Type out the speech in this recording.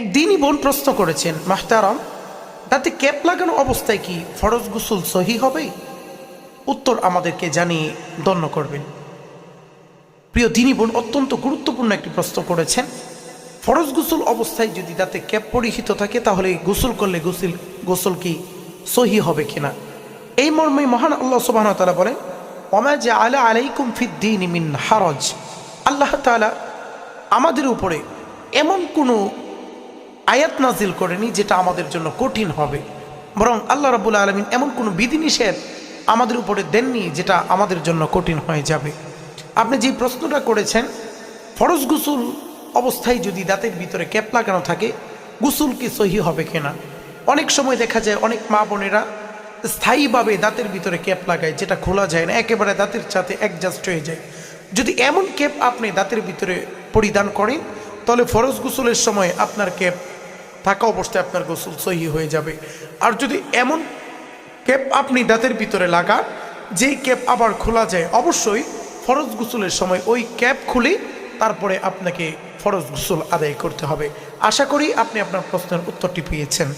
একদিনই বোন প্রশ্ন করেছেন, মাহতারাম, তাতে ক্যাপ লাগানো অবস্থায় কি ফরজ গোসল সহি হবে? উত্তর আমাদেরকে জানিয়ে দন্য করবেন। প্রিয় দিনী বোন, অত্যন্ত গুরুত্বপূর্ণ একটি প্রশ্ন করেছেন, ফরজ গোসল অবস্থায় যদি তাতে ক্যাপ পরিহিত থাকে, তাহলে গোসল করলে গোসল গোসল কি সহি হবে কিনা? এই মর্মে মহান আল্লাহ সুবাহ তালা বলেন ওমা যে আলা আলাইকুম ফিদ্দিন মিন হারজ। আল্লাহ তালা আমাদের উপরে এমন কোনো আয়াত নাজিল করেনি যেটা আমাদের জন্য কঠিন হবে। বরং আল্লাহ রাবুল আলমিন এমন কোনো বিধিনিষেধ আমাদের উপরে দেননি যেটা আমাদের জন্য কঠিন হয়ে যাবে। আপনি যে প্রশ্নটা করেছেন, ফরজ গুসুল অবস্থায় যদি দাঁতের ভিতরে ক্যাপ লাগানো থাকে, গুসুল কি সহি হবে কিনা? অনেক সময় দেখা যায় অনেক মা বোনেরা স্থায়ীভাবে দাঁতের ভিতরে ক্যাপ লাগায় যেটা খোলা যায় না, একেবারে দাঁতের সাথে অ্যাডজাস্ট হয়ে যায়। যদি এমন ক্যাপ আপনি দাঁতের ভিতরে পরিধান করেন, তাহলে ফরজ গোসলের সময় আপনার ক্যাপ থাকা অবস্থায় আপনার গোসল সহি হয়ে যাবে। আর যদি এমন ক্যাপ আপনি দাঁতের ভিতরে লাগান, যেই ক্যাপ আবার খোলা যায়, অবশ্যই ফরজ গোসলের সময় ওই ক্যাপ খুলে তারপরে আপনাকে ফরজ গোসল আদায় করতে হবে। আশা করি আপনি আপনার প্রশ্নের উত্তরটি পেয়েছেন।